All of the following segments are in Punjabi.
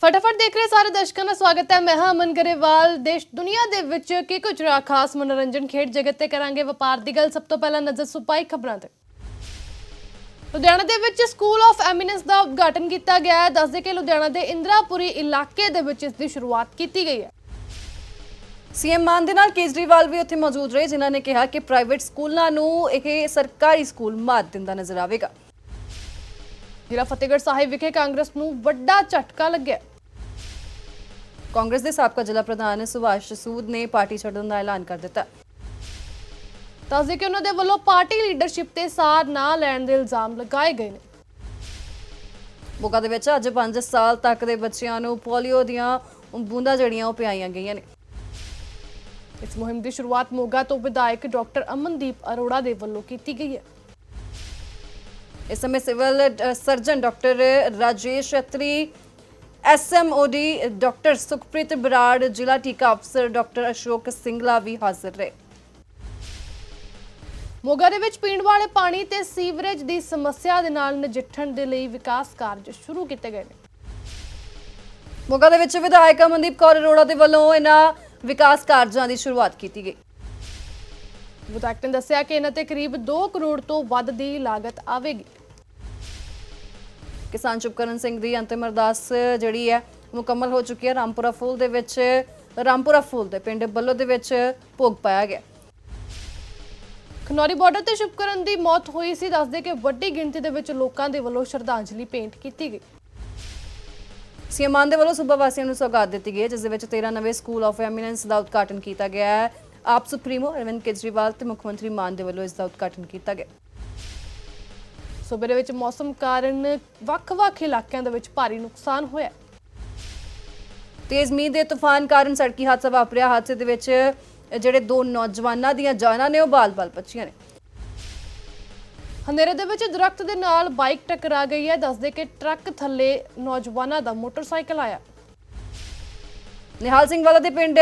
ਫਟਾਫਟ ਦੇਖ ਰਹੇ ਸਾਰੇ ਦਰਸ਼ਕਾਂ ਦਾ ਸਵਾਗਤ ਹੈ। ਮੈਂ ਹਾਂ ਅਮਨ ਗਰੇਵਾਲ। ਦੇਸ਼, ਦੁਨੀਆ ਦੇ ਵਿੱਚ ਕੀ ਕੁਝ ਰਿਹਾ ਖਾਸ ਮਨੋਰੰਜਨ ਖੇਡ ਜਗਤ ਤੇ ਕਰਾਂਗੇ ਵਪਾਰ ਦੀ ਗੱਲ। ਸਭ ਤੋਂ ਪਹਿਲਾਂ ਨਜ਼ਰ ਸੁਪਾਈ ਖਬਰਾਂ ਤੇ। ਲੁਧਿਆਣਾ ਦੇ ਵਿੱਚ ਸਕੂਲ ਆਫ ਐਮੀਨੈਂਸ ਦਾ ਉਦਘਾਟਨ ਕੀਤਾ ਗਿਆ ਹੈ। ਦੱਸਦੇ ਕਿ ਲੁਧਿਆਣਾ ਦੇ ਇੰਦਰਾਪੁਰੀ ਇਲਾਕੇ ਦੇ ਵਿੱਚ ਇਸ ਦੀ ਸ਼ੁਰੂਆਤ ਕੀਤੀ ਗਈ ਹੈ। ਸੀਐਮ ਮਾਨ ਦੇ ਨਾਲ ਕੇਜਰੀਵਾਲ ਵੀ ਉੱਥੇ ਮੌਜੂਦ ਰਹੇ, ਜਿਨ੍ਹਾਂ ਨੇ ਕਿਹਾ ਕਿ ਪ੍ਰਾਈਵੇਟ ਸਕੂਲਾਂ ਨੂੰ ਇਹ ਸਰਕਾਰੀ ਸਕੂਲ ਮਾਤ ਦਿੰਦਾ ਨਜ਼ਰ ਆਵੇਗਾ। ਜ਼ਿਲ੍ਹਾ ਫਤਿਹਗੜ੍ਹ ਸਾਹਿਬ ਵਿਖੇ ਕਾਂਗਰਸ ਨੂੰ ਵੱਡਾ ਝਟਕਾ ਲੱਗਿਆ। ਕਾਂਗਰਸ ਦੇ ਸਾਬਕਾ ਜ਼ਿਲ੍ਹਾ ਪ੍ਰਧਾਨ ਸੁਭਾਸ਼ ਸੂਦ ਨੇ ਪਾਰਟੀ ਛੱਡਣ ਦਾ ਐਲਾਨ ਕਰ ਦਿੱਤਾ। ਦੱਸਦੇ ਕਿ ਉਹਨਾਂ ਦੇ ਵੱਲੋਂ ਪਾਰਟੀ ਲੀਡਰਸ਼ਿਪ ਤੇ ਸਾਰ ਨਾ ਲੈਣ ਦੇ ਇਲਜ਼ਾਮ ਲਗਾਏ ਗਏ ਨੇ। ਮੋਗਾ ਦੇ ਵਿੱਚ ਅੱਜ 5 ਸਾਲ ਤੱਕ ਦੇ ਬੱਚਿਆਂ ਨੂੰ ਪੋਲੀਓ ਦੀਆਂ ਬੂੰਦਾਂ ਜਿਹੜੀਆਂ ਉਹ ਪਿਆਈਆਂ ਗਈਆਂ ਨੇ। ਇਸ ਮੁਹਿੰਮ ਦੀ ਸ਼ੁਰੂਆਤ ਮੋਗਾ ਤੋਂ ਵਿਧਾਇਕ ਡਾਕਟਰ ਅਮਨਦੀਪ ਅਰੋੜਾ ਦੇ ਵੱਲੋਂ ਕੀਤੀ ਗਈ ਹੈ। ਇਸ ਸਮੇਂ civil surgeon doctor Rajesh Atri ਐਸਐਮਓਡੀ doctor Sukhpreet Brar, ਜ਼ਿਲ੍ਹਾ ਟੀਕਾ ਅਫਸਰ ਡਾਕਟਰ ਅਸ਼ੋਕ ਸਿੰਗਲਾ ਵੀ ਹਾਜ਼ਰ ਰਹੇ। ਮੋਗਾ ਦੇ ਵਿੱਚ ਪੀਣ ਵਾਲੇ ਪਾਣੀ ਤੇ ਸੀਵਰੇਜ ਦੀ ਸਮੱਸਿਆ ਦੇ ਨਾਲ ਨਜਿੱਠਣ ਦੇ ਲਈ ਵਿਕਾਸ ਕਾਰਜ ਸ਼ੁਰੂ ਕੀਤੇ ਗਏ ਨੇ। ਮੋਗਾ ਦੇ ਵਿੱਚ ਵਿਧਾਇਕ ਅਮਨਦੀਪ ਕੌਰ ਅਰੋੜਾ ਦੇ ਵੱਲੋਂ ਇਹਨਾਂ ਵਿਕਾਸ ਕਾਰਜਾਂ ਦੀ ਸ਼ੁਰੂਆਤ ਕੀਤੀ ਗਈ। ਵਿਧਾਇਕ ਨੇ ਦੱਸਿਆ ਕਿ ਇਹਨਾਂ ਤੇ ਕਰੀਬ 2 ਕਰੋੜ ਤੋਂ ਵੱਧ ਦੀ ਲਾਗਤ ਆਵੇਗੀ। ਕਿਸਾਨ ਚੁਪਕਰਨ ਸਿੰਘ ਦੀ ਅੰਤਿਮ ਅਰਦਾਸ ਜਿਹੜੀ ਹੈ ਮੁਕੰਮਲ ਹੋ ਚੁੱਕੀ ਹੈ। ਰਾਮਪੁਰਾ ਫੂਲ ਦੇ ਵਿੱਚ, ਰਾਮਪੁਰਾ ਫੂਲ ਦੇ ਪਿੰਡ ਬੱਲੋ ਦੇ ਵਿੱਚ ਭੋਗ ਪਾਇਆ ਗਿਆ। ਖਨੌਰੀ ਬਾਰਡਰ ਤੇ ਸ਼ੁਭਕਰਨ ਦੀ ਮੌਤ ਹੋਈ ਸੀ। ਦੱਸਦੇ ਕਿ ਵੱਡੀ ਗਿਣਤੀ ਦੇ ਵਿੱਚ ਲੋਕਾਂ ਦੇ ਵੱਲੋਂ ਸ਼ਰਧਾਂਜਲੀ ਭੇਂਟ ਕੀਤੀ ਗਈ। ਸੀਐਮ ਦੇ ਵੱਲੋਂ ਸੂਬਾ ਵਾਸੀਆਂ ਨੂੰ ਸੌਗਾਤ ਦਿੱਤੀ ਗਈ ਹੈ, ਜਿਸ ਦੇ ਵਿੱਚ 13 ਨਵੇਂ ਸਕੂਲ ਆਫ ਐਮੀਨੈਂਸ ਦਾ ਉਦਘਾਟਨ ਕੀਤਾ ਗਿਆ ਹੈ। ਆਪ ਸੁਪਰੀਮੋ ਅਰਵਿੰਦ ਕੇਜਰੀਵਾਲ ਤੇ ਮੁੱਖ ਮੰਤਰੀ ਮਾਨ ਦੇ ਵੱਲੋਂ ਇਸ ਦਾ ਉਦਘਾਟਨ ਕੀਤਾ ਗਿਆ। ਸੂਬੇ ਦੇ ਵਿੱਚ ਮੌਸਮ ਕਾਰਨ ਵੱਖ-ਵੱਖ ਇਲਾਕਿਆਂ ਦੇ ਵਿੱਚ ਭਾਰੀ ਨੁਕਸਾਨ ਹੋਇਆ। ਤੇਜ਼ ਮੀਂਹ ਦੇ ਤੂਫਾਨ ਕਾਰਨ ਸੜਕੀ ਹਾਦਸਾ ਵਾਪਰਿਆ। ਹਾਦਸੇ ਦੇ ਵਿੱਚ ਜਿਹੜੇ ਦੋ ਨੌਜਵਾਨਾਂ ਦੀਆਂ ਜਾਨਾਂ ਨੇ, ਉਹ ਬਾਲ-ਬਾਲ ਬਚੀਆਂ ਨੇ। ਹਨੇਰੇ ਦੇ ਵਿੱਚ ਦਰਖਤ ਦੇ ਨਾਲ ਬਾਈਕ ਟਕਰਾ ਗਈ ਹੈ। ਦੱਸਦੇ ਕਿ ਟਰੱਕ ਥੱਲੇ ਨੌਜਵਾਨਾਂ ਦਾ ਮੋਟਰਸਾਈਕਲ ਆਇਆ। ਨਿਹਾਲ ਸਿੰਘ ਵਾਲਾ ਦੇ ਪਿੰਡ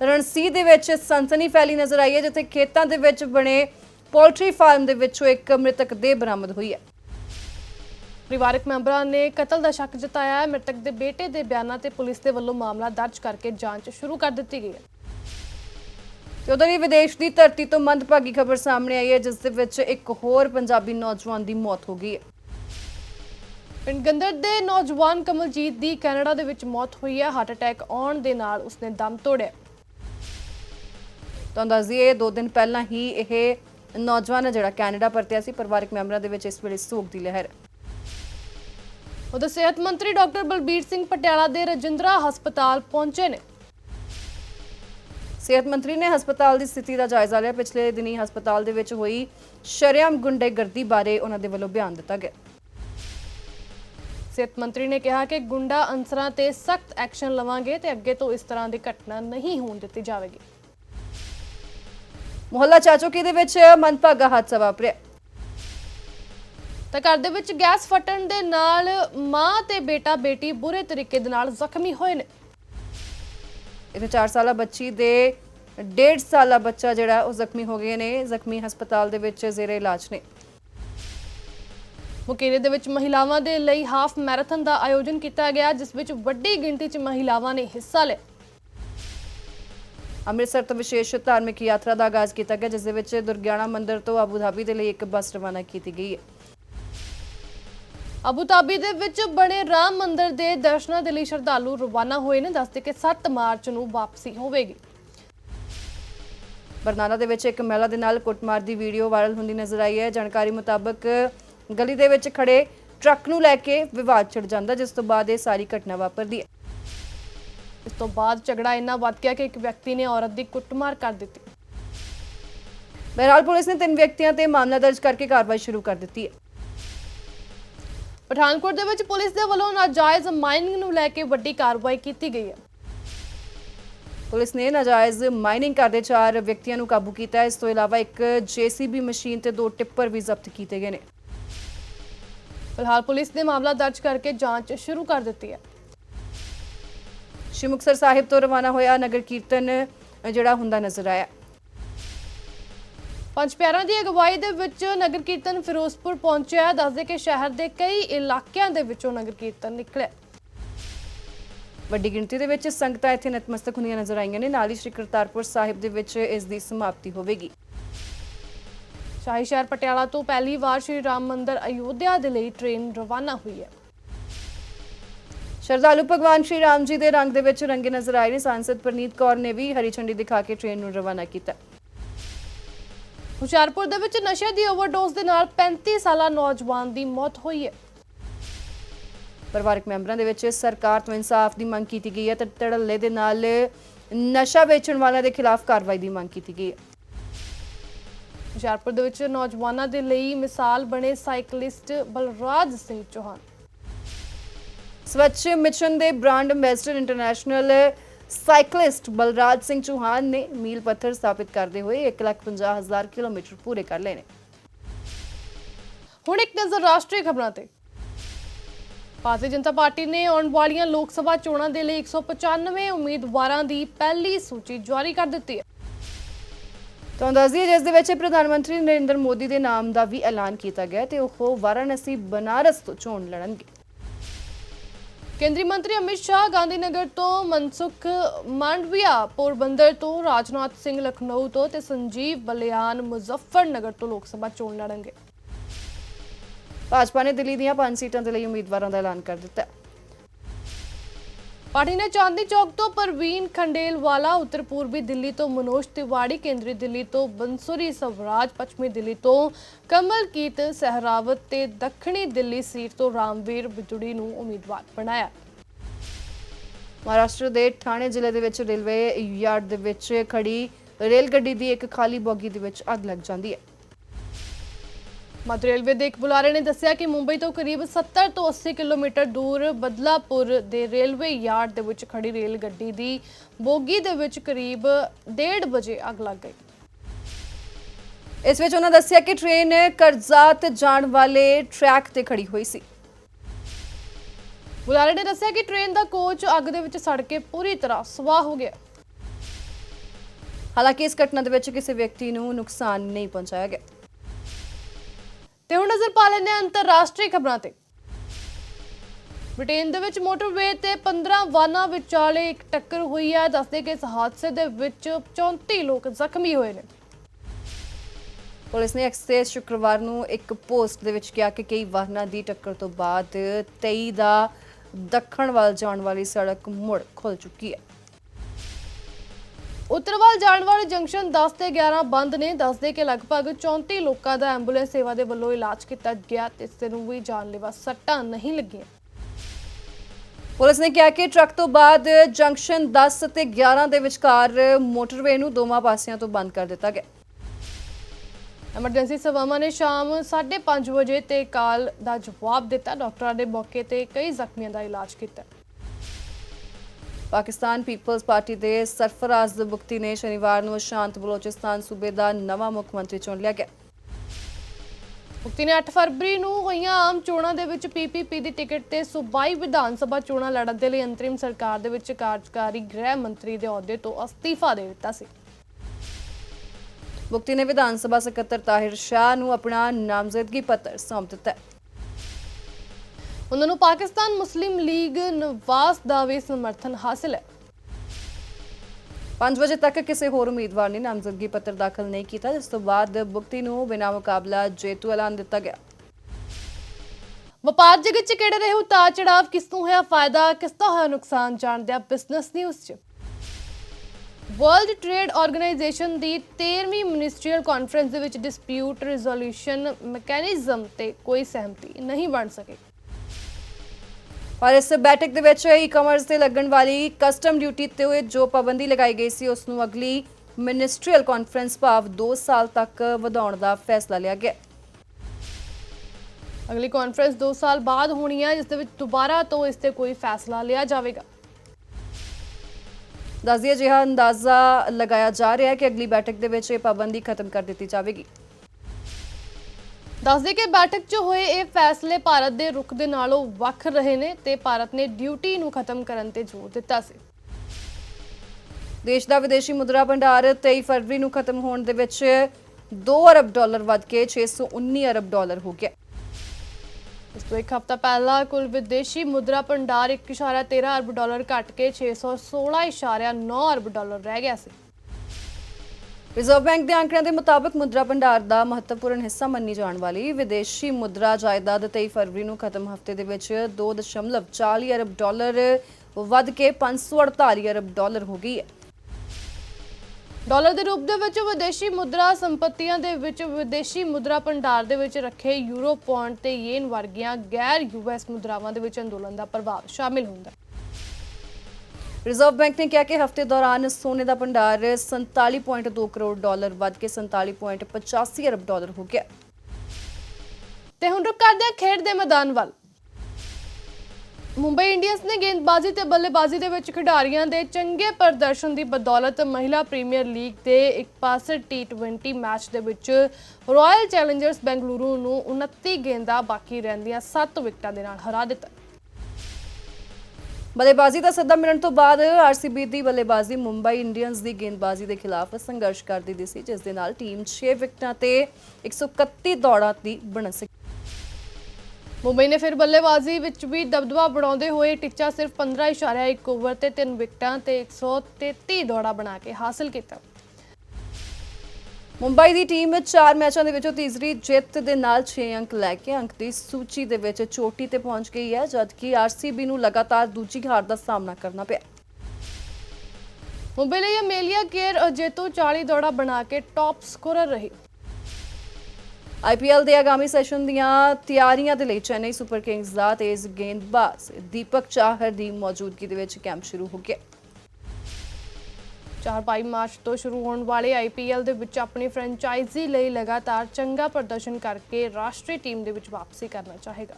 ਰਣਸੀ ਦੇ ਵਿੱਚ ਸਨਸਨੀ ਫੈਲੀ ਨਜ਼ਰ ਆਈ ਹੈ, ਜਿੱਥੇ ਖੇਤਾਂ ਦੇ ਵਿੱਚ ਬਣੇ ਪੋਲਟਰੀ ਫਾਰਮ ਦੇ ਵਿੱਚੋਂ ਇੱਕ ਮ੍ਰਿਤਕ ਦੇਹ ਬਰਾਮਦ ਹੋਈ ਹੈ। ਪਰਿਵਾਰਕ ਮੈਂਬਰਾਂ ਨੇ ਕਤਲ ਦਾ ਸ਼ੱਕ ਜਤਾਇਆ। ਹੈ ਮ੍ਰਿਤਕ ਦੇ ਬੇਟੇ ਦੇ ਬਿਆਨਾਂ ਤੇ ਪੁਲਿਸ ਦੇ ਵੱਲੋਂ ਮਾਮਲਾ ਦਰਜ ਕਰਕੇ ਜਾਂਚ ਸ਼ੁਰੂ ਕਰ ਦਿੱਤੀ ਗਈ ਹੈ। ਉਧਰ ਹੀ ਵਿਦੇਸ਼ ਦੀ ਧਰਤੀ ਤੋਂ ਮੰਦਭਾਗੀ ਖਬਰ ਸਾਹਮਣੇ ਆਈ ਹੈ, ਜਿਸ ਦੇ ਵਿੱਚ ਇੱਕ ਹੋਰ ਪੰਜਾਬੀ ਨੌਜਵਾਨ ਦੀ ਮੌਤ ਹੋ ਗਈ ਹੈ। ਪਿੰਡ ਗੰਦਰ ਦੇ ਨੌਜਵਾਨ ਕਮਲਜੀਤ ਦੀ ਕੈਨੇਡਾ ਦੇ ਵਿੱਚ ਮੌਤ ਹੋਈ ਹੈ। ਹਾਰਟ ਅਟੈਕ ਆਉਣ ਦੇ ਨਾਲ ਉਸਨੇ ਦਮ ਤੋੜਿਆ। ਤਾਂ ਦੱਸ ਦਈਏ, ਦੋ ਦਿਨ ਪਹਿਲਾਂ ਹੀ ਇਹ ਨੌਜਵਾਨ ਹੈ ਜਿਹੜਾ ਕੈਨੇਡਾ ਪਰਤਿਆ ਸੀ ਪਰਿਵਾਰਕ ਮੈਂਬਰਾਂ ਦੇ ਵਿੱਚ ਇਸ ਵੇਲੇ ਸੋਗ ਦੀ ਲਹਿਰ। ਹੈ। ਉਧਰ ਸਿਹਤ ਮੰਤਰੀ ਡਾਕਟਰ ਬਲਬੀਰ ਸਿੰਘ ਪਟਿਆਲਾ ਦੇ ਰਜਿੰਦਰਾ ਹਸਪਤਾਲ ਪਹੁੰਚੇ ਨੇ। ਸਿਹਤ ਮੰਤਰੀ ਨੇ ਹਸਪਤਾਲ ਦੀ ਸਥਿਤੀ ਦਾ ਜਾਇਜ਼ਾ ਲਿਆ। ਪਿਛਲੇ ਦਿਨੀ ਹਸਪਤਾਲ ਦੇ ਵਿੱਚ ਹੋਈ ਸ਼ਰੇਆਮ ਗੁੰਡਾਗਰਦੀ ਬਾਰੇ ਉਹਨਾਂ ਦੇ ਵੱਲੋਂ ਬਿਆਨ ਦਿੱਤਾ ਗਿਆ। ਸਿਹਤ ਮੰਤਰੀ ਨੇ ਕਿਹਾ ਕਿ ਗੁੰਡਾ ਅਨਸਰਾਂ ਤੇ ਸਖਤ ਐਕਸ਼ਨ ਲਵਾਂਗੇ ਤੇ ਅੱਗੇ ਤੋਂ ਇਸ ਤਰ੍ਹਾਂ ਦੀ ਘਟਨਾ ਨਹੀਂ ਹੋਣ ਦਿੱਤੀ ਜਾਵੇਗੀ। ਮੁਹੱਲਾ ਚਾਚੋਕੀ ਦੇ ਵਿੱਚ ਮੰਦਭਾਗਾ ਹਾਦਸਾ ਵਾਪਰਿਆ। ਤਾਂ ਘਰ ਦੇ ਵਿੱਚ ਗੈਸ ਫਟਣ ਦੇ ਨਾਲ ਮਾਂ ਤੇ ਬੇਟਾ, ਬੇਟੀ ਬੁਰੇ ਤਰੀਕੇ ਦੇ ਨਾਲ ਜ਼ਖਮੀ ਹੋਏ ਨੇ। ਇਹ 4 ਸਾਲਾ ਬੱਚੀ ਦੇ 1.5 ਸਾਲਾ ਬੱਚਾ ਜਿਹੜਾ ਉਹ ਜ਼ਖਮੀ ਹੋ ਗਏ ਨੇ, ਜ਼ਖਮੀ ਹਸਪਤਾਲ ਦੇ ਵਿੱਚ ਜ਼ੇਰੇ ਇਲਾਜ ਨੇ। ਮੁਕੇਰੇ ਦੇ ਵਿੱਚ ਮਹਿਲਾਵਾਂ ਦੇ ਲਈ ਹਾਫ ਮੈਰਾਥਨ ਦਾ ਆਯੋਜਨ ਕੀਤਾ ਗਿਆ, ਜਿਸ ਵਿੱਚ ਵੱਡੀ ਗਿਣਤੀ 'ਚ ਮਹਿਲਾਵਾਂ ਨੇ ਹਿੱਸਾ ਲਿਆ। ਅੰਮ੍ਰਿਤਸਰ ਤੋਂ ਵਿਸ਼ੇਸ਼ ਧਾਰਮਿਕ ਯਾਤਰਾ ਦਾ ਆਗਾਜ਼ ਕੀਤਾ ਗਿਆ ਜਿਸ ਦੇ ਵਿੱਚ ਦੁਰਗਿਆਣਾ ਮੰਦਿਰ ਤੋਂ ਆਬੂ ਧਾਬੀ ਦੇ ਲਈ ਇੱਕ ਬੱਸ ਰਵਾਨਾ ਕੀਤੀ ਗਈ ਹੈ। ਅਬੂ ਧਾਬੀ ਦੇ ਵਿੱਚ ਬਣੇ ਰਾਮ ਮੰਦਿਰ ਦੇ ਦਰਸ਼ਨਾਂ ਦੇ ਲਈ ਸ਼ਰਧਾਲੂ ਰਵਾਨਾ ਹੋਏ ਨੇ ਦੱਸਦੇ ਕਿ 7 ਮਾਰਚ ਨੂੰ ਵਾਪਸੀ ਹੋਵੇਗੀ। ਬਰਨਾਲਾ ਦੇ ਵਿੱਚ ਇੱਕ ਮਹਿਲਾ ਦੇ ਨਾਲ ਕੁੱਟਮਾਰ ਦੀ ਵੀਡੀਓ ਵਾਇਰਲ ਹੁੰਦੀ ਨਜ਼ਰ ਆਈ ਹੈ। ਜਾਣਕਾਰੀ ਮੁਤਾਬਕ ਗਲੀ ਦੇ ਵਿੱਚ ਖੜੇ ਟਰੱਕ ਨੂੰ ਲੈ ਕੇ ਵਿਵਾਦ ਛਿੜ ਜਾਂਦਾ ਜਿਸ ਤੋਂ ਬਾਅਦ ਇਹ ਸਾਰੀ ਘਟਨਾ ਵਾਪਰਦੀ ਹੈ। ਤੋਂ ਬਾਅਦ ਝਗੜਾ ਇੰਨਾ ਵੱਧ ਗਿਆ ਕਿ ਇੱਕ ਵਿਅਕਤੀ ਨੇ ਔਰਤ ਦੀ ਕੁੱਟਮਾਰ ਕਰ ਦਿੱਤੀ। ਬਹਰਾਲ ਪੁਲਿਸ ਨੇ ਤਿੰਨ ਵਿਅਕਤੀਆਂ ਤੇ ਮਾਮਲਾ ਦਰਜ ਕਰਕੇ ਕਾਰਵਾਈ ਸ਼ੁਰੂ ਕਰ ਦਿੱਤੀ ਹੈ। ਪਠਾਨਕੋਟ ਦੇ ਵਿੱਚ ਪੁਲਿਸ ਦੇ ਵੱਲੋਂ ਨਾਜਾਇਜ਼ ਮਾਈਨਿੰਗ ਨੂੰ ਲੈ ਕੇ ਵੱਡੀ ਕਾਰਵਾਈ ਕੀਤੀ ਗਈ ਹੈ। ਪੁਲਿਸ ਨੇ ਨਾਜਾਇਜ਼ ਮਾਈਨਿੰਗ ਕਰਦੇ ਚਾਰ ਵਿਅਕਤੀਆਂ ਨੂੰ ਕਾਬੂ ਕੀਤਾ ਹੈ। ਇਸ ਤੋਂ ਇਲਾਵਾ ਇੱਕ ਜੀਸੀਬੀ ਮਸ਼ੀਨ ਤੇ ਦੋ ਟਿੱਪਰ ਵੀ ਜ਼ਬਤ ਕੀਤੇ ਗਏ ਨੇ। ਫਿਲਹਾਲ ਪੁਲਿਸ ਨੇ ਮਾਮਲਾ ਦਰਜ ਕਰਕੇ ਜਾਂਚ ਸ਼ੁਰੂ ਕਰ ਦਿੱਤੀ ਹੈ। ਸ਼੍ਰੀ ਮੁਕਤਸਰ ਸਾਹਿਬ ਤੋਂ ਰਵਾਨਾ ਹੋਇਆ ਨਗਰ ਕੀਰਤਨ ਜਿਹੜਾ ਹੁੰਦਾ ਨਜ਼ਰ ਆਇਆ। ਪੰਜ ਪਿਆਰਾਂ ਦੀ ਅਗਵਾਈ ਦੇ ਵਿੱਚ ਨਗਰ ਕੀਰਤਨ ਫਿਰੋਜ਼ਪੁਰ ਪਹੁੰਚਿਆ। ਦੱਸਦੇ ਕਿ ਸ਼ਹਿਰ ਦੇ ਕਈ ਇਲਾਕਿਆਂ ਦੇ ਵਿੱਚੋਂ ਨਗਰ ਕੀਰਤਨ ਨਿਕਲਿਆ। ਵੱਡੀ ਗਿਣਤੀ ਦੇ ਵਿੱਚ ਸੰਗਤਾਂ ਇੱਥੇ ਨਤਮਸਤਕ ਹੁੰਦੀਆਂ ਨਜ਼ਰ ਆਈਆਂ ਨੇ। ਨਾਲ ਹੀ ਸ਼੍ਰੀ ਕਰਤਾਰਪੁਰ ਸਾਹਿਬ ਦੇ ਵਿੱਚ ਇਸ ਦੀ ਸਮਾਪਤੀ ਹੋਵੇਗੀ। ਸ਼ਾਹੀ ਸ਼ਹਿਰ ਪਟਿਆਲਾ ਤੋਂ ਪਹਿਲੀ ਵਾਰ ਸ਼੍ਰੀ ਰਾਮ ਮੰਦਿਰ ਅਯੋਧਿਆ ਦੇ ਲਈ ਟ੍ਰੇਨ ਰਵਾਨਾ ਹੋਈ ਹੈ। ਸ਼ਰਧਾਲੂ ਭਗਵਾਨ ਸ਼੍ਰੀ ਰਾਮ ਜੀ ਦੇ ਰੰਗ ਦੇ ਵਿੱਚ ਰੰਗੇ ਨਜ਼ਰ ਆਏ ਨੇ। ਸਾਂਸਦ ਪ੍ਰਨੀਤ ਕੌਰ ਨੇ ਵੀ ਹਰੀ ਝੰਡੀ ਦਿਖਾ ਕੇ ਟ੍ਰੇਨ ਨੂੰ ਰਵਾਨਾ ਕੀਤਾ। ਹੁਸ਼ਿਆਰਪੁਰ ਦੇ ਵਿੱਚ ਨਸ਼ੇ ਦੀ ਓਵਰਡੋਜ਼ ਦੇ ਨਾਲ 35 ਸਾਲਾ ਨੌਜਵਾਨ ਦੀ ਮੌਤ ਹੋਈ ਹੈ। ਪਰਿਵਾਰਕ ਮੈਂਬਰਾਂ ਦੇ ਵਿੱਚ ਸਰਕਾਰ ਤੋਂ ਇਨਸਾਫ ਦੀ ਮੰਗ ਕੀਤੀ ਗਈ ਹੈ ਤੇ ਧੜੱਲੇ ਦੇ ਨਾਲ ਨਸ਼ਾ ਵੇਚਣ ਵਾਲਿਆਂ ਦੇ ਖਿਲਾਫ ਕਾਰਵਾਈ ਦੀ ਮੰਗ ਕੀਤੀ ਗਈ ਹੈ। ਹੁਸ਼ਿਆਰਪੁਰ ਦੇ ਵਿੱਚ ਨੌਜਵਾਨਾਂ ਦੇ ਲਈ ਮਿਸਾਲ ਬਣੇ ਸਾਈਕਲਿਸਟ ਬਲਰਾਜ ਸਿੰਘ ਚੌਹਾਨ। ਸਵੱਛ ਮਿਸ਼ਨ ਦੇ brand ambassador international cyclist Balraj Singh Chauhan ਨੇ ਮੀਲ ਪੱਥਰ ਸਥਾਪਿਤ ਕਰਦੇ ਹੋਏ 1,50,000 ਕਿਲੋਮੀਟਰ ਪੂਰੇ ਕਰ ਲਏ ਨੇ। ਹੁਣ ਇੱਕ ਨਜ਼ਰ ਰਾਸ਼ਟਰੀ ਖਬਰਾਂ ਤੇ। ਭਾਰਤੀ ਜਨਤਾ ਪਾਰਟੀ ਨੇ ਆਉਣ ਵਾਲੀਆਂ ਲੋਕ ਸਭਾ ਚੋਣਾਂ ਦੇ ਲਈ 195 ਉਮੀਦਵਾਰਾਂ ਦੀ ਪਹਿਲੀ ਸੂਚੀ ਜਾਰੀ ਕਰ ਦਿੱਤੀ ਹੈ। ਤੁਹਾਨੂੰ ਦੱਸ ਜਿਸ ਦੇ ਵਿੱਚ ਪ੍ਰਧਾਨ ਮੰਤਰੀ ਨਰਿੰਦਰ ਮੋਦੀ ਦੇ ਨਾਮ ਦਾ ਵੀ ਐਲਾਨ ਕੀਤਾ ਗਿਆ ਤੇ ਉਹ ਵਾਰਾਣਸੀ ਬਨਾਰਸ ਤੋਂ ਚੋਣ ਲੜਨਗੇ। ਕੇਂਦਰੀ ਮੰਤਰੀ ਅਮਿਤ ਸ਼ਾਹ ਗਾਂਧੀਨਗਰ ਤੋਂ ਮਨਸੁਖ ਮਾਂਡਵੀਆ ਪੋਰਬੰਦਰ ਤੋਂ ਰਾਜਨਾਥ ਸਿੰਘ ਲਖਨਊ ਤੋਂ ਤੇ ਸੰਜੀਵ ਬਲਿਆਨ ਮੁਜ਼ੱਫਰਨਗਰ ਤੋਂ ਲੋਕ ਸਭਾ ਚੋਣ ਲੜਨਗੇ। ਭਾਜਪਾ ਨੇ ਦਿੱਲੀ ਦੀਆਂ ਪੰਜ ਸੀਟਾਂ ਦੇ ਲਈ ਉਮੀਦਵਾਰਾਂ ਦਾ ਐਲਾਨ ਕਰ ਦਿੱਤਾ। ਹੈ ਪਾਰਟੀ ਨੇ ਚਾਂਦਨੀ ਚੌਕ ਤੋਂ ਪ੍ਰਵੀਨ ਖੰਡੇਲਵਾਲਾ ਉੱਤਰ ਪੂਰਬੀ ਦਿੱਲੀ ਤੋਂ ਮਨੋਜ ਤਿਵਾੜੀ, ਕੇਂਦਰੀ ਦਿੱਲੀ ਤੋਂ ਬੰਸੁਰੀ ਸਵਰਾਜ, ਪੱਛਮੀ ਦਿੱਲੀ ਤੋਂ ਕਮਲਕੀਤ ਸਹਿਰਾਵਤ ਤੇ ਦੱਖਣੀ ਦਿੱਲੀ ਸੀਟ ਤੋਂ ਰਾਮਵੀਰ ਬਿਜੁੜੀ ਨੂੰ ਉਮੀਦਵਾਰ ਬਣਾਇਆ। ਮਹਾਰਾਸ਼ਟਰ ਦੇ ਥਾਣੇ ਜ਼ਿਲ੍ਹੇ ਦੇ ਵਿੱਚ ਰੇਲਵੇ ਯਾਰਡ ਦੇ ਵਿੱਚ ਖੜੀ ਰੇਲ ਗੱਡੀ ਦੀ ਇੱਕ ਖਾਲੀ ਬੋਗੀ ਦੇ ਵਿੱਚ ਅੱਗ ਲੱਗ ਜਾਂਦੀ ਹੈ। ਮੱਧ ਰੇਲਵੇ ਦੇ ਇੱਕ ਬੁਲਾਰੇ ਨੇ ਦੱਸਿਆ ਕਿ ਮੁੰਬਈ ਤੋਂ ਕਰੀਬ 70 ਤੋਂ 80 ਕਿਲੋਮੀਟਰ ਦੂਰ ਬਦਲਾਪੁਰ ਦੇ ਰੇਲਵੇ ਯਾਰਡ ਦੇ ਵਿੱਚ ਖੜੀ ਰੇਲ ਗੱਡੀ ਦੀ ਬੋਗੀ ਦੇ ਵਿੱਚ ਕਰੀਬ 1:30 ਵਜੇ ਅੱਗ ਲੱਗ ਗਈ। ਇਸ ਵਿੱਚ ਉਹਨਾਂ ਦੱਸਿਆ ਕਿ ਟ੍ਰੇਨ ਕਰਜ਼ਾਤ ਜਾਣ ਵਾਲੇ ਟਰੈਕ ਤੇ ਖੜੀ ਹੋਈ ਸੀ। ਬੁਲਾਰੇ ਨੇ ਦੱਸਿਆ ਕਿ ਟ੍ਰੇਨ ਦਾ ਕੋਚ ਅੱਗ ਦੇ ਵਿੱਚ ਸੜ ਕੇ ਪੂਰੀ ਤਰ੍ਹਾਂ ਸਵਾਹ ਹੋ ਗਿਆ। ਹਾਲਾਂਕਿ ਇਸ ਘਟਨਾ ਦੇ ਵਿੱਚ ਕਿਸੇ ਵਿਅਕਤੀ ਨੂੰ ਨੁਕਸਾਨ ਨਹੀਂ ਪਹੁੰਚਾਇਆ ਗਿਆ। ਤੇ ਹੁਣ ਨਜ਼ਰ ਪਾ ਲੈਂਦੇ ਹਾਂ ਅੰਤਰਰਾਸ਼ਟਰੀ ਖਬਰਾਂ ਤੇ। ਬ੍ਰਿਟੇਨ ਦੇ ਵਿੱਚ ਮੋਟਰਵੇ ਤੇ 15 ਵਾਹਨਾਂ ਵਿਚਾਲੇ ਇੱਕ ਟੱਕਰ ਹੋਈ ਹੈ। ਦੱਸਦੇ ਕਿ ਇਸ ਹਾਦਸੇ ਦੇ ਵਿੱਚ 34 ਲੋਕ ਜ਼ਖਮੀ ਹੋਏ ਨੇ। ਪੁਲਿਸ ਨੇ ਐਕਸੇ ਸ਼ੁੱਕਰਵਾਰ ਨੂੰ ਇੱਕ ਪੋਸਟ ਦੇ ਵਿੱਚ ਕਿਹਾ ਕਿ ਕਈ ਵਾਹਨਾਂ ਦੀ ਟੱਕਰ ਤੋਂ ਬਾਅਦ 23 ਦਾ ਦੱਖਣ ਵੱਲ ਜਾਣ ਵਾਲੀ ਸੜਕ ਮੁੜ ਖੁੱਲ ਚੁੱਕੀ ਹੈ। ਉੱਤਰਵਾਲ ਜਾਣ ਵਾਲੇ ਜੰਕਸ਼ਨ 10 ਤੇ 11 ਬੰਦ ਨੇ। ਦੱਸਦੇ ਕਿ ਲਗਭਗ 34 ਲੋਕਾਂ ਦਾ ਐਂਬੂਲੈਂਸ ਸੇਵਾ ਦੇ ਵੱਲੋਂ ਇਲਾਜ ਕੀਤਾ ਗਿਆ ਤੇ ਕਿਸੇ ਨੂੰ ਵੀ ਜਾਨਲੇਵਾ ਸੱਟਾਂ ਨਹੀਂ ਲੱਗੀਆਂ। ਪੁਲਿਸ ਨੇ ਕਿਹਾ ਕਿ ਟਰੱਕ ਤੋਂ ਬਾਅਦ ਜੰਕਸ਼ਨ 10 ਤੇ 11 ਦੇ ਵਿਚਕਾਰ ਮੋਟਰਵੇ ਨੂੰ ਦੋਵਾਂ ਪਾਸਿਆਂ ਤੋਂ ਬੰਦ ਕਰ ਦਿੱਤਾ ਗਿਆ। ਐਮਰਜੈਂਸੀ ਸੇਵਾਵਾਂ ਨੇ ਸ਼ਾਮ 5:30 ਵਜੇ ਤੇ ਕਾਲ ਦਾ ਜਵਾਬ ਦਿੱਤਾ। ਡਾਕਟਰਾਂ ਨੇ ਮੌਕੇ ਤੇ ਕਈ ਜ਼ਖਮੀਆਂ ਦਾ ਇਲਾਜ ਕੀਤਾ। ਪਾਕਿਸਤਾਨ ਪੀਪਲਜ਼ ਪਾਰਟੀ ਦੇ ਸਰਫਰਾਜ਼ ਬੁਖਤੀ ਨੇ ਸ਼ਨੀਵਾਰ ਨੂੰ ਸ਼ਾਂਤ ਬਲੋਚਿਸਤਾਨ ਸੂਬੇ ਦਾ ਨਵਾਂ ਮੁੱਖ ਮੰਤਰੀ ਚੁਣ ਲਿਆ ਗਿਆ। ਮੁਕਤੀ ਨੇ 8 ਫਰਵਰੀ ਨੂੰ ਹੋਈਆਂ ਆਮ ਚੋਣਾਂ ਦੇ ਵਿੱਚ ਪੀਪੀਪੀ ਦੀ ਟਿਕਟ ਤੇ ਸੂਬਾਈ ਵਿਧਾਨ ਸਭਾ ਚੋਣਾਂ ਲੜਨ ਦੇ ਲਈ ਅੰਤਰਿਮ ਸਰਕਾਰ ਦੇ ਵਿੱਚ ਕਾਰਜਕਾਰੀ ਗ੍ਰਹਿ ਮੰਤਰੀ ਦੇ ਅਹੁਦੇ ਤੋਂ ਅਸਤੀਫਾ ਦੇ ਦਿੱਤਾ ਸੀ। ਮੁਕਤੀ ਨੇ ਵਿਧਾਨ ਸਭਾ ਸਕੱਤਰ ਤਾਹਿਰ ਸ਼ਾਹ ਨੂੰ ਆਪਣਾ ਨਾਮਜ਼ਦਗੀ ਪੱਤਰ ਸੌਂਪ ਦਿੱਤਾ ਹੈ। ਉਹਨਾਂ ਨੂੰ ਪਾਕਿਸਤਾਨ ਮੁਸਲਿਮ ਲੀਗ ਨਵਾਜ਼ ਦਾ ਵੀ ਸਮਰਥਨ ਹਾਸਲ ਹੈ। 5 ਵਜੇ ਤੱਕ ਕਿਸੇ ਹੋਰ ਉਮੀਦਵਾਰ ਨੇ ਨਾਮਜ਼ਦਗੀ ਪੱਤਰ ਦਾਖਲ ਨਹੀਂ ਕੀਤਾ ਜਿਸ ਤੋਂ ਬਾਅਦ ਮੁਕਤੀ ਨੂੰ ਬਿਨਾਂ ਮੁਕਾਬਲਾ ਜੇਤੂ ਐਲਾਨ ਦਿੱਤਾ ਗਿਆ। ਵਪਾਰ ਜਗਤ ਚ ਕਿਹੜੇ ਰਹੇ ਉਤਾਰ ਚੜਾਵ ਕਿਸ ਨੂੰ ਹੋਇਆ ਫਾਇਦਾ ਕਿਸ ਦਾ ਹੋਇਆ ਨੁਕਸਾਨ ਜਾਣਦੇ ਆ ਬਿਜ਼ਨਸ ਨਿਊਜ਼ ਚ। ਵਰਲਡ ਟ੍ਰੇਡ ਆਰਗੇਨਾਈਜੇਸ਼ਨ ਦੀ 13ਵੀਂ ਮਿਨਿਸਟਰੀਅਲ ਕਾਨਫਰੰਸ ਦੇ ਵਿੱਚ ਡਿਸਪਿਊਟ ਰਿਜ਼ੋਲੂਸ਼ਨ ਮੈਕੈਨਿਜ਼ਮ ਤੇ ਕੋਈ ਸਹਿਮਤੀ ਨਹੀਂ ਬਣ ਸਕੀ। ਪਰ ਇਸ ਬੈਠਕ ਦੇ ਵਿੱਚ ਈ-ਕਮਰਸ ਤੇ ਲੱਗਣ ਵਾਲੀ ਕਸਟਮ ਡਿਊਟੀ ਤੇ ਜੋ ਪਾਬੰਦੀ ਲਗਾਈ ਗਈ ਸੀ ਉਸ ਨੂੰ ਅਗਲੀ ਮਿਨਿਸਟਰੀਅਲ ਕਾਨਫਰੰਸ ਭਾਵ 2 ਸਾਲ ਤੱਕ ਵਧਾਉਣ ਦਾ ਫੈਸਲਾ ਲਿਆ ਗਿਆ। ਅਗਲੀ ਕਾਨਫਰੰਸ 2 ਸਾਲ ਬਾਅਦ ਹੋਣੀ ਹੈ ਜਿਸ ਦੇ ਵਿੱਚ ਦੁਬਾਰਾ ਤੋਂ ਇਸ ਤੇ ਕੋਈ ਫੈਸਲਾ ਲਿਆ ਜਾਵੇਗਾ। ਦੱਸਦੀਏ ਜਿਹਾ ਅੰਦਾਜ਼ਾ ਲਗਾਇਆ ਜਾ ਰਿਹਾ ਹੈ ਕਿ ਅਗਲੀ ਬੈਠਕ ਦੇ ਵਿੱਚ ਇਹ ਪਾਬੰਦੀ ਖਤਮ ਕਰ ਦਿੱਤੀ ਜਾਵੇਗੀ। ਦੱਸਦੇ ਕਿ ਬੈਠਕ 'ਚ ਹੋਏ ਇਹ ਫੈਸਲੇ ਭਾਰਤ ਦੇ ਰੁਖ ਦੇ ਨਾਲੋਂ ਵੱਖ ਰਹੇ ਨੇ ਤੇ ਭਾਰਤ ਨੇ ਡਿਊਟੀ ਨੂੰ ਖਤਮ ਕਰਨ ਤੇ ਜ਼ੋਰ ਦਿੱਤਾ ਸੀ। ਦੇਸ਼ ਦਾ ਵਿਦੇਸ਼ੀ ਮੁਦਰਾ ਭੰਡਾਰ 23 ਫਰਵਰੀ ਨੂੰ ਖਤਮ ਹੋਣ ਦੇ ਵਿੱਚ 2 ਅਰਬ ਡਾਲਰ ਵੱਧ ਕੇ 619 ਅਰਬ ਡਾਲਰ ਹੋ ਗਿਆ। ਇਸ ਤੋਂ ਇੱਕ ਹਫ਼ਤਾ ਪਹਿਲਾਂ ਕੁੱਲ ਵਿਦੇਸ਼ੀ ਮੁਦਰਾ ਭੰਡਾਰ 1.13 ਅਰਬ ਡਾਲਰ ਘਟ ਕੇ 616.9 ਅਰਬ ਡਾਲਰ ਰਹਿ ਗਿਆ ਸੀ। ਰਿਜ਼ਰਵ ਬੈਂਕ ਦੇ ਅੰਕੜਿਆਂ ਦੇ ਮੁਤਾਬਕ ਮੁਦਰਾ ਭੰਡਾਰ ਦਾ ਮਹੱਤਵਪੂਰਨ ਹਿੱਸਾ ਮੰਨੀ ਜਾਣ ਵਾਲੀ ਵਿਦੇਸ਼ੀ ਮੁਦਰਾ ਜਾਇਦਾਦ 23 ਫਰਵਰੀ ਨੂੰ ਖਤਮ ਹਫ਼ਤੇ ਦੇ ਵਿੱਚ 2.40 ਅਰਬ ਡਾਲਰ ਵੱਧ ਕੇ 548 ਅਰਬ ਡਾਲਰ ਹੋ ਗਈ ਹੈ। ਡਾਲਰ ਦੇ ਰੂਪ ਦੇ ਵਿੱਚ ਵਿਦੇਸ਼ੀ ਮੁਦਰਾ ਸੰਪਤੀਆਂ ਦੇ ਵਿੱਚ ਵਿਦੇਸ਼ੀ ਮੁਦਰਾ ਭੰਡਾਰ ਦੇ ਵਿੱਚ ਰੱਖੇ ਯੂਰੋ ਪੌਂਡ ਤੇ ਯੇਨ ਵਰਗੀਆਂ ਗੈਰ ਯੂਐਸ ਮੁਦਰਾਵਾਂ ਦੇ ਵਿੱਚ ਅੰਦੋਲਨ ਦਾ ਪ੍ਰਭਾਵ ਸ਼ਾਮਿਲ ਹੁੰਦਾ ਹੈ। ਰਿਜ਼ਰਵ ਬੈਂਕ ਨੇ ਕਿਹਾ ਕਿ ਹਫ਼ਤੇ ਦੌਰਾਨ ਸੋਨੇ ਦਾ ਭੰਡਾਰ 47.2 ਕਰੋੜ ਡਾਲਰ ਵੱਧ ਕੇ 47.85 ਅਰਬ ਡਾਲਰ ਹੋ ਗਿਆ। ਤੇ ਹੁਣ ਰੁਕ ਕਰਦੇ ਹਾਂ ਖੇਡ ਦੇ ਮੈਦਾਨ ਵੱਲ। ਮੁੰਬਈ ਇੰਡੀਅਨਸ ਨੇ ਗੇਂਦਬਾਜ਼ੀ ਤੇ ਬੱਲੇਬਾਜ਼ੀ ਦੇ ਵਿੱਚ ਖਿਡਾਰੀਆਂ ਦੇ ਚੰਗੇ ਪ੍ਰਦਰਸ਼ਨ ਦੀ ਬਦੌਲਤ ਮਹਿਲਾ ਪ੍ਰੀਮੀਅਰ ਲੀਗ ਦੇ ਇੱਕ ਪਾਸੇ T20 ਮੈਚ ਦੇ ਵਿੱਚ ਰਾਇਲ ਚੈਲੰਜਰਸ ਬੈਂਗਲੁਰੂ ਨੂੰ 29 ਗੇਂਦਾਂ ਬਾਕੀ ਰਹਿੰਦੀਆਂ 7 ਵਿਕਟਾਂ ਦੇ ਨਾਲ ਹਰਾ ਦਿੱਤਾ। ਬੱਲੇਬਾਜ਼ੀ ਦਾ ਸੱਦਾ ਮਿਲਣ ਤੋਂ ਬਾਅਦ ਆਰਸੀਬੀ ਦੀ ਬੱਲੇਬਾਜ਼ੀ ਮੁੰਬਈ ਇੰਡੀਅਨਸ ਦੀ ਗੇਂਦਬਾਜ਼ੀ ਦੇ ਖਿਲਾਫ ਸੰਘਰਸ਼ ਕਰਦੀ ਦਿਸੀ ਜਿਸ ਦੇ ਨਾਲ ਟੀਮ 6 ਵਿਕਟਾਂ ਤੇ 131 ਦੌੜਾਂ ਦੀ ਬਣ ਸਕੀ। ਮੁੰਬਈ ਨੇ ਫਿਰ ਬੱਲੇਬਾਜ਼ੀ ਵਿੱਚ ਵੀ ਦਬਦਬਾ ਬਣਾਉਂਦੇ ਹੋਏ ਟਿੱਚਾ ਸਿਰਫ 15.1 ਓਵਰ ਤੇ 3 ਵਿਕਟਾਂ ਤੇ 133 ਦੌੜਾਂ ਬਣਾ ਕੇ ਹਾਸਲ ਕੀਤਾ। ਮੁੰਬਈ ਦੀ ਟੀਮ ਚਾਰ ਮੈਚਾਂ ਦੇ ਵਿੱਚੋਂ ਤੀਸਰੀ ਜਿੱਤ ਦੇ ਨਾਲ 6 ਅੰਕ ਲੈ ਕੇ ਅੰਕ ਦੀ ਸੂਚੀ ਦੇ ਵਿੱਚ ਚੋਟੀ ਤੇ ਪਹੁੰਚ ਗਈ ਹੈ, ਜਦਕਿ ਆਰਸੀਬੀ ਨੂੰ ਲਗਾਤਾਰ ਦੂਜੀ ਹਾਰ ਦਾ ਸਾਹਮਣਾ ਕਰਨਾ ਪਿਆ। ਮੁੰਬਈ ਲਈ ਅਮੇਲੀਆ ਕੇਰ ਅਜੇਤੋ 40 ਦੌੜਾਂ ਬਣਾ ਕੇ ਟੌਪ ਸਕੋਰਰ ਰਹੀ। ਆਈਪੀਐਲ ਦੇ ਆਗਾਮੀ ਸੈਸ਼ਨ ਦੀਆਂ ਤਿਆਰੀਆਂ ਦੇ ਲਈ ਚੇਨਈ ਸੁਪਰ ਕਿੰਗਜ਼ ਦਾ ਤੇਜ਼ ਗੇਂਦਬਾਜ਼ ਦੀਪਕ ਚਾਹਰ ਦੀ ਮੌਜੂਦਗੀ ਦੇ ਵਿੱਚ ਕੈਂਪ ਸ਼ੁਰੂ ਹੋ ਗਿਆ। 4 ਮਾਰਚ ਤੋਂ ਸ਼ੁਰੂ ਹੋਣ ਵਾਲੇ ਆਈਪੀਐਲ ਦੇ ਵਿੱਚ ਆਪਣੀ ਫਰੈਂਚਾਈਜ਼ੀ ਲਈ ਲਗਾਤਾਰ ਚੰਗਾ ਪ੍ਰਦਰਸ਼ਨ ਕਰਕੇ ਰਾਸ਼ਟਰੀ ਟੀਮ ਦੇ ਵਿੱਚ ਵਾਪਸੀ ਕਰਨਾ ਚਾਹੇਗਾ।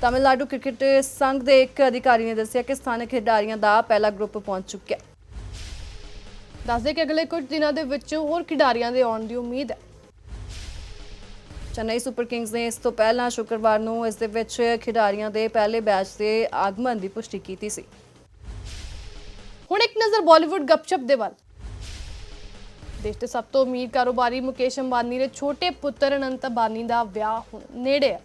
ਤਮਿਲਨਾਡੂ ਕ੍ਰਿਕਟ ਸੰਘ ਦੇ ਇੱਕ ਅਧਿਕਾਰੀ ਨੇ ਦੱਸਿਆ ਕਿ ਸਥਾਨਕ ਖਿਡਾਰੀਆਂ ਦਾ ਪਹਿਲਾ ਗਰੁੱਪ ਪਹੁੰਚ ਚੁੱਕਿਆ ਦੱਸਦੇ ਕਿ ਅਗਲੇ ਕੁਝ ਦਿਨਾਂ ਦੇ ਵਿੱਚ ਹੋਰ ਖਿਡਾਰੀਆਂ ਦੇ ਆਉਣ ਦੀ ਉਮੀਦ ਹੈ। ਚੇਨਈ ਸੁਪਰ ਕਿੰਗਸ ਨੇ ਇਸ ਤੋਂ ਪਹਿਲਾਂ ਸ਼ੁੱਕਰਵਾਰ ਨੂੰ ਇਸ ਦੇ ਵਿੱਚ ਖਿਡਾਰੀਆਂ ਦੇ ਪਹਿਲੇ ਬੈਚ ਦੇ ਆਗਮਨ ਦੀ ਪੁਸ਼ਟੀ ਕੀਤੀ ਸੀ। ਹੁਣ ਇੱਕ ਨਜ਼ਰ ਬਾਲੀਵੁੱਡ ਗੱਪਸ਼ਪ ਦੇ ਵੱਲ। ਦੇਸ਼ ਦੇ ਸਭ ਤੋਂ ਅਮੀਰ ਕਾਰੋਬਾਰੀ ਮੁਕੇਸ਼ ਅੰਬਾਨੀ ਦੇ ਛੋਟੇ ਪੁੱਤਰ ਅਨੰਤ ਅੰਬਾਨੀ ਦਾ ਵਿਆਹ ਹੁਣ ਨੇੜੇ ਹੈ।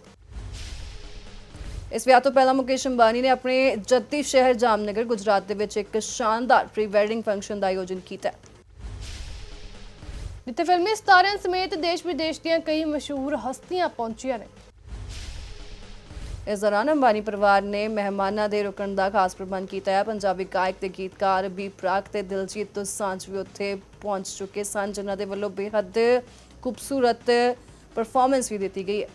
ਇਸ ਵਿਆਹ ਤੋਂ ਪਹਿਲਾਂ ਮੁਕੇਸ਼ ਅੰਬਾਨੀ ਨੇ ਆਪਣੇ ਜੱਦੀ ਸ਼ਹਿਰ ਜਾਮਨਗਰ, ਗੁਜਰਾਤ ਦੇ ਵਿੱਚ ਇੱਕ ਸ਼ਾਨਦਾਰ ਪ੍ਰੀ ਵੈਡਿੰਗ ਫੰਕਸ਼ਨ ਦਾ ਆਯੋਜਨ ਕੀਤਾ ਹੈ। ਜਿੱਥੇ ਫਿਲਮੀ ਸਟਾਰਾਂ ਸਮੇਤ ਦੇਸ਼ ਵਿਦੇਸ਼ ਦੀਆਂ ਕਈ ਮਸ਼ਹੂਰ ਹਸਤੀਆਂ ਪਹੁੰਚੀਆਂ ਨੇ। ਇਸ ਦੌਰਾਨ ਅੰਬਾਨੀ ਪਰਿਵਾਰ ਨੇ ਮਹਿਮਾਨਾਂ ਦੇ ਰੁਕਣ ਦਾ ਖਾਸ ਪ੍ਰਬੰਧ ਕੀਤਾ ਹੈ। ਪੰਜਾਬੀ ਗਾਇਕ ਤੇ ਗੀਤਕਾਰ ਬੀ ਪ੍ਰਾਕ ਤੇ ਦਿਲਜੀਤ ਦੋਸਾਂਝ ਵੀ ਉੱਥੇ ਪਹੁੰਚ ਚੁੱਕੇ ਸਨ, ਜਿਨ੍ਹਾਂ ਦੇ ਵੱਲੋਂ ਬੇਹੱਦ ਖੂਬਸੂਰਤ ਪਰਫਾਰਮੈਂਸ ਵੀ ਦਿੱਤੀ ਗਈ ਹੈ।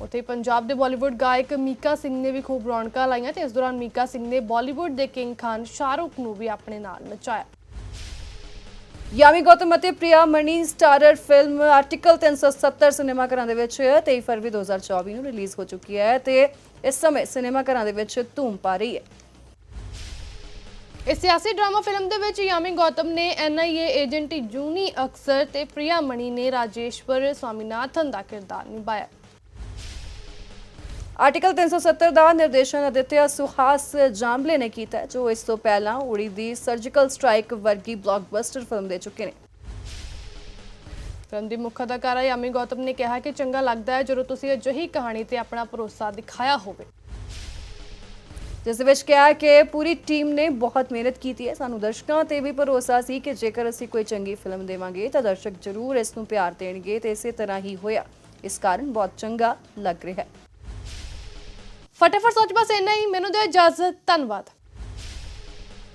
ਉੱਥੇ ਪੰਜਾਬ ਦੇ ਬਾਲੀਵੁੱਡ ਗਾਇਕ ਮੀਕਾ ਸਿੰਘ ਨੇ ਵੀ ਖੂਬ ਰੌਣਕਾਂ ਲਾਈਆਂ ਤੇ ਇਸ ਦੌਰਾਨ ਮੀਕਾ ਸਿੰਘ ਨੇ ਬਾਲੀਵੁੱਡ ਦੇ ਕਿੰਗ ਖਾਨ ਸ਼ਾਹਰੁਖ ਨੂੰ ਵੀ ਆਪਣੇ ਨਾਲ ਨਚਾਇਆ। ਯਾਮੀ ਗੌਤਮ ਅਤੇ Priya Mani starrer film Article 370 cinema ਘਰਾਂ ਦੇ ਵਿੱਚ 23 ਫਰਵਰੀ 2024 ਨੂੰ ਰਿਲੀਜ਼ ਹੋ ਚੁੱਕੀ ਹੈ ਤੇ ਇਸ ਸਮੇਂ ਸਿਨੇਮਾ ਘਰਾਂ ਦੇ ਵਿੱਚ ਧੂਮ ਪਾ ਰਹੀ ਹੈ। ਇਸ ਸਿਆਸੀ ਡਰਾਮਾ ਫਿਲਮ ਦੇ ਵਿੱਚ ਯਾਮੀ ਗੌਤਮ ਨੇ ਐਨਆਈਏ ਏਜੰਟ ਜੂਨੀ ਅਕਸਰ ਤੇ ਪ੍ਰਿਆ ਮਣੀ ਨੇ ਰਾਜੇਸ਼ਵਰ ਸਵਾਮੀਨਾਥਨ ਦਾ ਕਿਰਦਾਰ ਨਿਭਾਇਆ। ਆਰਟੀਕਲ 370 ਦਾ ਨਿਰਦੇਸ਼ਨ ਅਦਿੱਤਿਆ ਸੁਹਾਸ ਜਾਂਬਲੇ ਨੇ ਕੀਤਾ ਜੋ ਇਸ ਤੋਂ ਪਹਿਲਾਂ ਉੜੀ ਦੀ ਸਰਜੀਕਲ ਸਟ੍ਰਾਈਕ ਵਰਗੀ ਬਲੌਕਬਸਟਰ ਫਿਲਮ ਦੇ ਚੁੱਕੇ ਨੇ। ਫਿਲਮ ਦੀ ਮੁੱਖ ਅਦਾਕਾਰਾ ਯਾਮੀ ਗੌਤਮ ਨੇ ਕਿਹਾ ਕਿ ਚੰਗਾ ਲੱਗਦਾ ਹੈ ਜਦੋਂ ਤੁਸੀਂ ਅਜਿਹੀ ਕਹਾਣੀ ਤੇ ਆਪਣਾ ਭਰੋਸਾ ਦਿਖਾਇਆ ਹੋਵੇ। ਜਿਸ ਵਿੱਚ ਕਿਹਾ ਕਿ ਪੂਰੀ ਟੀਮ ਨੇ ਬਹੁਤ ਮਿਹਨਤ ਕੀਤੀ ਹੈ। ਸਾਨੂੰ ਦਰਸ਼ਕਾਂ ਤੇ ਵੀ ਭਰੋਸਾ ਸੀ ਕਿ ਜੇਕਰ ਅਸੀਂ ਕੋਈ ਚੰਗੀ ਫਿਲਮ ਦੇਵਾਂਗੇ ਤਾਂ ਦਰਸ਼ਕ ਜ਼ਰੂਰ ਇਸ ਨੂੰ ਪਿਆਰ ਦੇਣਗੇ ਤੇ ਇਸੇ ਤਰ੍ਹਾਂ ਹੀ ਹੋਇਆ। ਇਸ ਕਾਰਨ ਬਹੁਤ ਚੰਗਾ ਲੱਗ ਰਿਹਾ ਹੈ। ਫਟਾਫਟ ਸੋਚ ਬਸ ਇੰਨਾ ਹੀ। ਮੈਨੂੰ ਦਿਓ ਇਜਾਜ਼ਤ। ਧੰਨਵਾਦ।